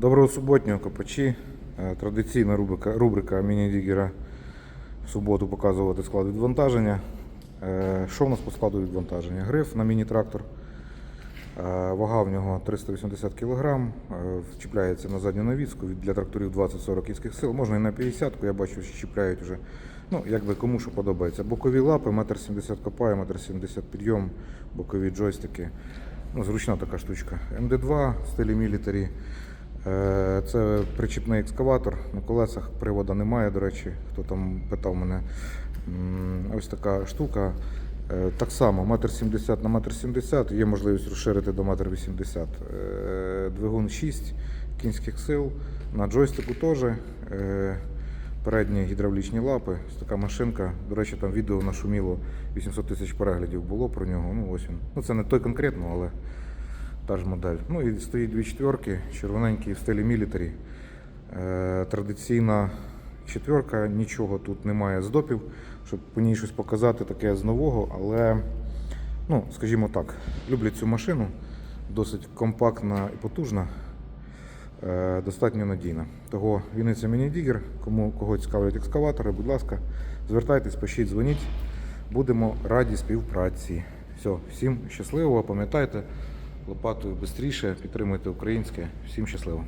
Доброго суботнього копачі. Е, Традиційна рубрика, рубрика міні-дігера в суботу показувати склад відвантаження. Е, Що в нас по складу відвантаження? Гриф на міні-трактор. Е, Вага в нього 380 кг, вчіпляється на задню навіску для тракторів 20-40 кінських сил. Можна і на 50, я бачу, що чіпляють вже. Ну, якби кому що подобається. Бокові лапи, 1,70 м копає, 1,70 м підйом, бокові джойстики. Ну, зручна така штучка. МД2 в стилі мілітарі. Е, Це причіпний екскаватор на колесах, привода немає, до речі, хто там питав мене. Ось така штука. Е, Так само, 1,70 на 1,70 є можливість розширити до 1,80 м. Двигун 6 кінських сил. На джойстику теж. Е, Передні гідравлічні лапи. Ось така машинка. До речі, там відео нашуміло 800 тисяч переглядів було про нього. Ну, ось він. Ну, це не той конкретно, але та ж модель. Ну і стоїть дві четверки, червоненькі в стилі мілітарі. Е, традиційна четверка, нічого тут немає з допів, щоб по ній щось показати таке з нового, але, ну, скажімо так, люблять цю машину, досить компактна і потужна, е, достатньо надійна. Того Вінниця Міні-Дігер, кому кого цікавлять екскаватори, будь ласка, звертайтесь, пишіть, дзвоніть. Будемо раді співпраці. Все, всім щасливо, пам'ятайте, лопатою швидше, підтримуйте українське. Всім щасливо.